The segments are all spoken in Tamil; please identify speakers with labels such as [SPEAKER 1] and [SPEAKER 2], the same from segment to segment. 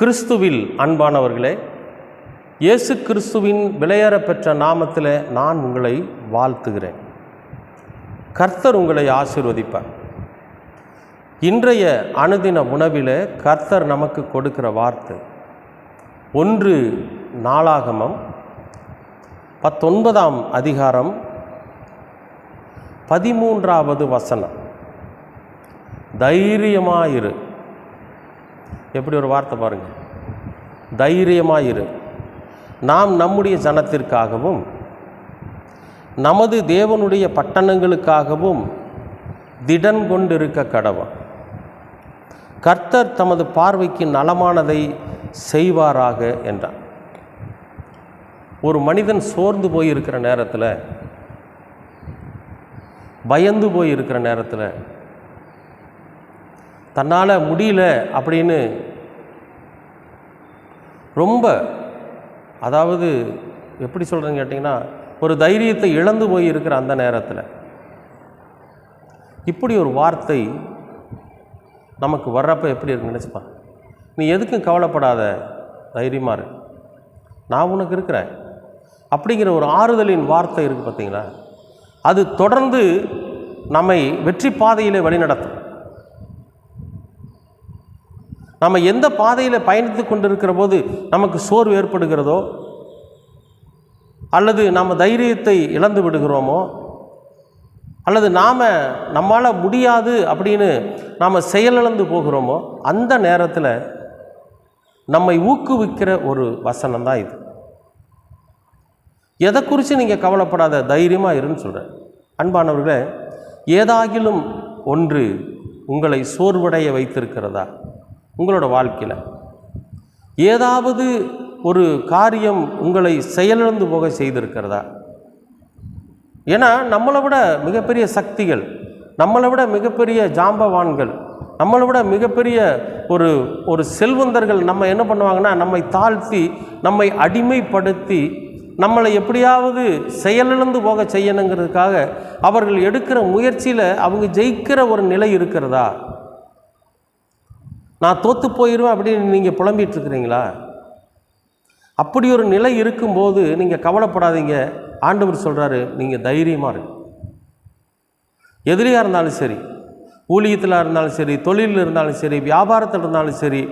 [SPEAKER 1] கிறிஸ்துவில் அன்பானவர்களே இயேசு கிறிஸ்துவின் விலையேற பெற்ற நாமத்தில் நான் உங்களை வாழ்த்துகிறேன். கர்த்தர் உங்களை ஆசிர்வதிப்பார். இன்றைய அனுதின உணவில் கர்த்தர் நமக்கு கொடுக்கிற வார்த்தை ஒன்று நாளாகமம் பத்தொன்பதாம் அதிகாரம் பதிமூன்றாவது வசனம். தைரியமாயிரு. எப்படி ஒரு வார்த்தை பாருங்க. தைரியமாயிரு. நாம் நம்முடைய ஜனத்திற்காகவும் நமது தேவனுடைய பட்டணங்களுக்காகவும் திடன் கொண்டிருக்க கடவன் கர்த்தர் தமது பார்வைக்கு நலமானதை செய்வாராக என்றார். ஒரு மனிதன் சோர்ந்து போயிருக்கிற நேரத்தில் பயந்து போயிருக்கிற நேரத்தில் தன்னால் முடியல அப்படின்னு ரொம்ப அதாவது எப்படி சொல்கிறேன்னு கேட்டிங்கன்னா ஒரு தைரியத்தை இழந்து போய் இருக்கிற அந்த நேரத்தில் இப்படி ஒரு வார்த்தை நமக்கு வர்றப்ப எப்படி இருக்கு நினச்சிப்பான் நீ எதுக்கும் கவலைப்படாத தைரியமாக இரு. நான் உனக்கு இருக்கிறேன். அப்படிங்கிற ஒரு ஆறுதலின் வார்த்தை இருக்குது பார்த்தீங்களா அது தொடர்ந்து நம்மை வெற்றி பாதையிலே வழிநடத்தும். நம்ம எந்த பாதையில் பயணித்து கொண்டிருக்கிற போது நமக்கு சோர்வு ஏற்படுகிறதோ அல்லது நாம் தைரியத்தை இழந்து விடுகிறோமோ அல்லது நாம் நம்மால் முடியாது அப்படின்னு நாம் செயலிழந்து போகிறோமோ அந்த நேரத்தில் நம்மை ஊக்குவிக்கிற ஒரு வசனம் தான் இது. எதை குறித்து நீங்கள் கவலைப்படாத தைரியமாக இருன்னு சொல்கிறேன் அன்பானவர்களே ஏதாகிலும் ஒன்று உங்களை சோர்வடைய வைத்திருக்கிறதா? உங்களோட வாழ்க்கையில்? ஏதாவது ஒரு காரியம் உங்களை செயலிழந்து போக செய்திருக்கிறதா? ஏன்னா நம்மளை விட மிகப்பெரிய சக்திகள் நம்மளை விட மிகப்பெரிய ஜாம்பவான்கள் நம்மளை விட மிகப்பெரிய ஒரு ஒரு செல்வந்தர்கள் நம்ம என்ன பண்ணுவாங்கன்னா நம்மை தாழ்த்தி நம்மை அடிமைப்படுத்தி நம்மளை எப்படியாவது செயலிழந்து போக செய்யணுங்கிறதுக்காக அவர்கள் எடுக்கிற முயற்சியில் அவங்க ஜெயிக்கிற ஒரு நிலை இருக்கிறதா? நான் தோற்று போயிடுவேன் அப்படின்னு நீங்கள் புலம்பிட்டு இருக்கிறீங்களா? அப்படி ஒரு நிலை இருக்கும்போது நீங்கள் கவலைப்படாதீங்க. ஆண்டவர் சொல்கிறாரு நீங்கள் தைரியமாக இருக்கு எதிரியாக இருந்தாலும் சரி ஊழியத்தில் இருந்தாலும் சரி தொழிலில் இருந்தாலும் சரி வியாபாரத்தில் இருந்தாலும் சரி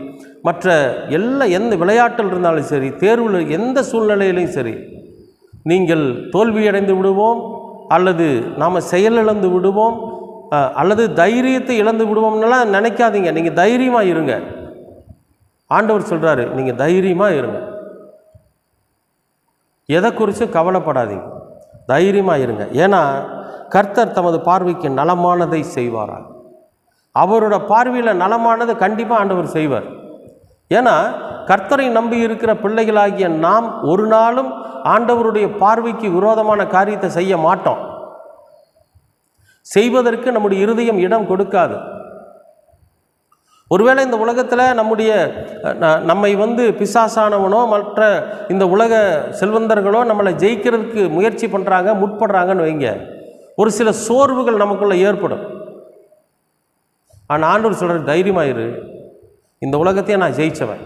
[SPEAKER 1] மற்ற எல்லா எந்த விளையாட்டில் இருந்தாலும் சரி தேர்வில் எந்த சூழ்நிலையிலையும் சரி நீங்கள் தோல்வியடைந்து விடுவோம் அல்லது நாம் செயலிழந்து விடுவோம் அல்லது தைரியத்தை இழந்து விடுவோம்னெல்லாம் நினைக்காதீங்க. நீங்கள் தைரியமாக இருங்க. ஆண்டவர் சொல்கிறாரு நீங்கள் தைரியமாக இருங்க. எதை குறித்தும் கவலைப்படாதீங்க. தைரியமாக இருங்க. ஏன்னா கர்த்தர் தமது பார்வைக்கு நலமானதை செய்வாரா? அவரோட பார்வையில் நலமானது கண்டிப்பாக ஆண்டவர் செய்வார். ஏன்னா கர்த்தரை நம்பி இருக்கிற பிள்ளைகளாகிய நாம் ஒரு நாளும் ஆண்டவருடைய பார்வைக்கு விரோதமான காரியத்தை செய்ய மாட்டோம். செய்வதற்கு நம்முடைய இருதயம் இடம் கொடுக்காது. ஒருவேளை இந்த உலகத்தில் நம்முடைய நம்மை வந்து பிசாசானவனோ மற்ற இந்த உலக செல்வந்தர்களோ நம்மளை ஜெயிக்கிறதுக்கு முயற்சி பண்ணுறாங்க முற்படுறாங்கன்னு வைங்க. ஒரு சில சோர்வுகள் நமக்குள்ளே ஏற்படும். ஆனால் ஆண்டவர் சொல்கிறார் தைரியமாயிரு இந்த உலகத்தையே நான் ஜெயித்தவன்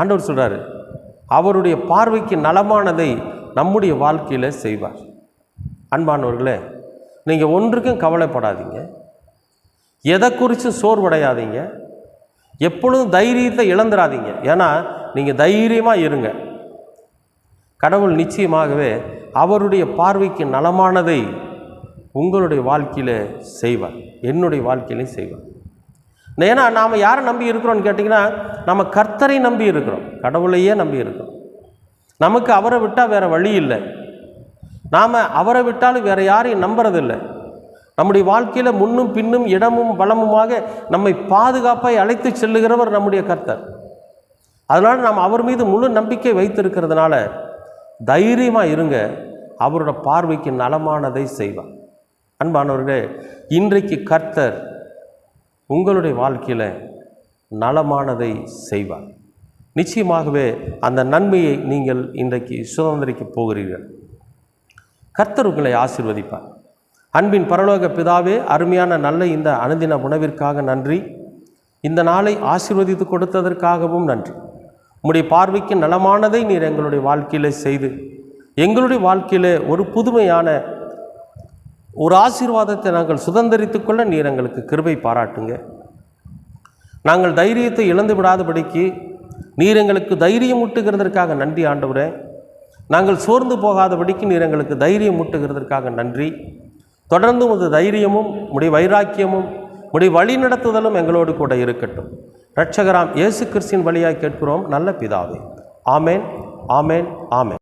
[SPEAKER 1] ஆண்டவர் சொல்கிறாரு அவருடைய பார்வைக்கு நலமானதை நம்முடைய வாழ்க்கையில் செய்வார். அன்பானவர்களே நீங்கள் ஒன்றுக்கும் கவலைப்படாதீங்க. எதை குறித்து சோர்வடையாதீங்க. எப்பொழுதும் தைரியத்தை இழந்துடாதீங்க ஏன்னா நீங்கள் தைரியமாக இருங்க. கடவுள் நிச்சயமாகவே அவருடைய பார்வைக்கு நலமானதை உங்களுடைய வாழ்க்கையில் செய்வார். என்னுடைய வாழ்க்கையிலையும் செய்வார். ஏன்னா நாம் யாரை நம்பி இருக்கிறோன்னு கேட்டிங்கன்னா நம்ம கர்த்தரை நம்பி இருக்கிறோம். கடவுளையே நம்பி இருக்கிறோம். நமக்கு அவரை விட்டால் வேறு வழி இல்லை. நாம் அவரை விட்டாலும் வேறு யாரையும் நம்புறதில்லை. நம்முடைய வாழ்க்கையில் முன்னும் பின்னும் இடமும் பலமுமாக நம்மை பாதுகாப்பாக அழைத்து செல்லுகிறவர் நம்முடைய கர்த்தர். அதனால் நாம் அவர் மீது முழு நம்பிக்கை வைத்திருக்கிறதுனால தைரியமாக இருங்க. அவரோட பார்வைக்கு நலமானதை செய்வார். அன்பானவர்களே இன்றைக்கு கர்த்தர் உங்களுடைய வாழ்க்கையில் நலமானதை செய்வார். நிச்சயமாகவே அந்த நன்மையை நீங்கள் இன்றைக்கு சுதந்திரிக்கப் போகிறீர்கள். கர்த்தருக்களை ஆசிர்வதிப்பார். அன்பின் பரலோக பிதாவே அருமையான நல்ல இந்த அனுதின உணவிற்காக நன்றி. இந்த நாளை ஆசிர்வதித்து கொடுத்ததற்காகவும் நன்றி. உம்முடைய பார்வைக்கு நலமானதை நீர் எங்களுடைய வாழ்க்கையில் செய்து எங்களுடைய வாழ்க்கையில் ஒரு புதுமையான ஒரு ஆசீர்வாதத்தை நாங்கள் சுதந்திரித்து கொள்ள நீர் எங்களுக்கு கிருபை பாராட்டுங்க. நாங்கள் தைரியத்தை இழந்து விடாதபடிக்கு நீர் எங்களுக்கு தைரியம் ஊட்டுகிறதற்காக நன்றி ஆண்டவரேன் நாங்கள் சோர்ந்து போகாதபடிக்கு நீர் எங்களுக்கு தைரியம் ஊட்டுகிறதற்காக நன்றி. தொடர்ந்து உமது தைரியமும் முடி வைராக்கியமும் முடி வழி நடத்துதலும் எங்களோடு கூட இருக்கட்டும். ரட்சகராம் இயேசு கிறிஸ்தின் வழியாக கேட்கிறோம் நல்ல பிதாவே. ஆமேன் ஆமேன் ஆமேன்.